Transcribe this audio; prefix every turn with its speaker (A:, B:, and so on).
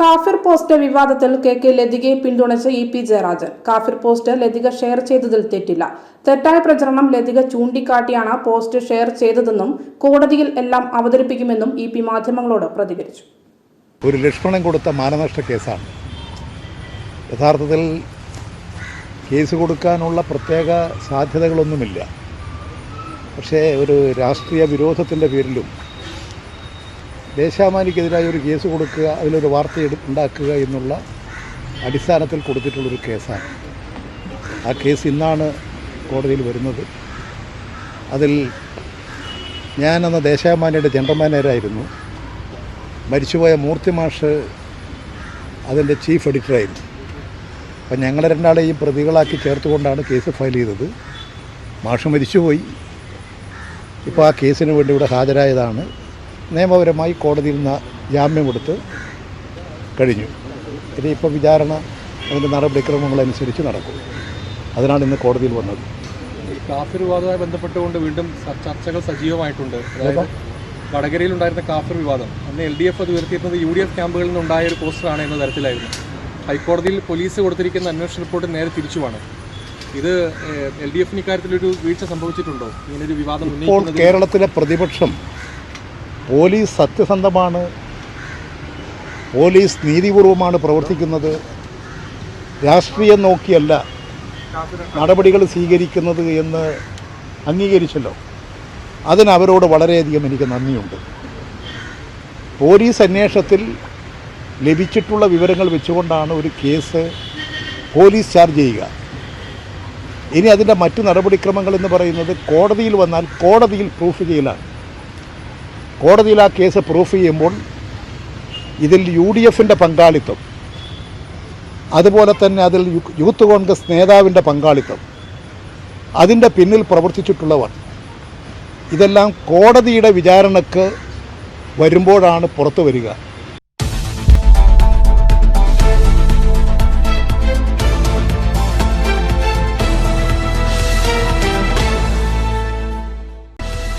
A: കാഫിർ പോസ്റ്റ് വിവാദത്തിൽ K K ലതികയെ പിന്തുണച്ച ഇ പി ജയരാജൻ. കാഫിർ പോസ്റ്റ് ലതിക ഷെയർ ചെയ്തതിൽ തെറ്റില്ല. തെറ്റായ പ്രചരണം ലതിക ചൂണ്ടിക്കാട്ടിയാണ് പോസ്റ്റ് ഷെയർ ചെയ്തതെന്നും കോടതിയിൽ എല്ലാം അവതരിപ്പിക്കുമെന്നും ഇ പി മാധ്യമങ്ങളോട് പ്രതികരിച്ചു.
B: ഒരു ലക്ഷ്മണൻ കൊടുത്ത മാനനഷ്ട കേസാണ്. യഥാർത്ഥത്തിൽ കേസ് കൊടുക്കാനുള്ള പ്രത്യേക സാധ്യതകളൊന്നുമില്ല. പക്ഷേ ഒരു രാഷ്ട്രീയ വിരോധത്തിന്റെ പേരിലും ദേശാമാനിക്കെതിരായ ഒരു കേസ് കൊടുക്കുക അതിലൊരു വാർത്ത ഉണ്ടാക്കുക എന്നുള്ള അടിസ്ഥാനത്തിൽ കൊടുത്തിട്ടുള്ളൊരു കേസാണ്. ആ കേസ് ഇന്നാണ് കോടതിയിൽ വരുന്നത്. അതിൽ ഞാനന്ന് ദേശാമാനിയുടെ ജനറൽ മാനേജറായിരുന്നു മരിച്ചുപോയ മൂർത്തി മാഷ് അതിന്റെ ചീഫ് എഡിറ്ററായിരുന്നു. അപ്പം ഞങ്ങളെ രണ്ടാളെയും പ്രതികളാക്കി ചേർത്തുകൊണ്ടാണ് കേസ് ഫയൽ ചെയ്തത്. മാഷ് മരിച്ചുപോയി. ഇപ്പോൾ ആ കേസിന് വേണ്ടി ഇവിടെ ഹാജരായതാണ്. നിയമപരമായി കോടതിയിൽ നിന്ന് ജാമ്യം കൊടുത്ത് കഴിഞ്ഞു. ഇനിയിപ്പോൾ വിചാരണ അതിന്റെ നടപടിക്രമങ്ങളനുസരിച്ച് നടക്കും. അതിനാണ് ഇന്ന് കോടതിയിൽ വന്നത്.
C: കാഫിർ വിവാദവുമായി ബന്ധപ്പെട്ടുകൊണ്ട് വീണ്ടും ചർച്ചകൾ സജീവമായിട്ടുണ്ട്. അതായത് വടകരയിൽ ഉണ്ടായിരുന്ന കാഫിർ വിവാദം അന്ന് എൽ ഡി എഫ് അത് ഉയർത്തിയിരുന്നത് യു ഡി എഫ് ക്യാമ്പുകളിൽ നിന്നുണ്ടായ ഒരു പോസ്റ്ററാണ് എന്ന തരത്തിലായിരുന്നു. ഹൈക്കോടതിയിൽ പോലീസ് കൊടുത്തിരിക്കുന്ന അന്വേഷണ റിപ്പോർട്ട് നേരെ തിരിച്ചുമാണ് ഇത് എൽ ഡി എഫിന് ഇക്കാര്യത്തിലൊരു വീഴ്ച സംഭവിച്ചിട്ടുണ്ടോ? ഇങ്ങനൊരു വിവാദം
B: ഇപ്പോൾ കേരളത്തിലെ പ്രതിപക്ഷം പോലീസ് സത്യസന്ധമാണ്. പോലീസ് നീതിപൂർവമാണ് പ്രവർത്തിക്കുന്നത്. രാഷ്ട്രീയം നോക്കിയല്ല നടപടികൾ സ്വീകരിക്കുന്നത് എന്ന് അംഗീകരിച്ചല്ലോ. അതിനവരോട് വളരെയധികം എനിക്ക് നന്ദിയുണ്ട്. പോലീസ് അന്വേഷണത്തിൽ ലഭിച്ചിട്ടുള്ള വിവരങ്ങൾ വെച്ചുകൊണ്ടാണ് ഒരു കേസ് പോലീസ് ചാർജ് ചെയ്യുക. ഇനി അതിന്റെ മറ്റു നടപടിക്രമങ്ങൾ എന്ന് പറയുന്നത് കോടതിയിൽ വന്നാൽ കോടതിയിൽ പ്രൂഫ് ചെയ്യലാണ്. കോടതിയിൽ ആ കേസ് പ്രൂഫ് ചെയ്യുമ്പോൾ ഇതിൽ യു ഡി എഫിന്റെ പങ്കാളിത്തം അതുപോലെ തന്നെ അതിൽ യൂത്ത് കോൺഗ്രസ് നേതാവിന്റെ പങ്കാളിത്തം അതിന്റെ പിന്നിൽ പ്രവർത്തിച്ചിട്ടുള്ളവർ ഇതെല്ലാം കോടതിയുടെ വിചാരണക്ക് വരുമ്പോഴാണ് പുറത്തു വരിക.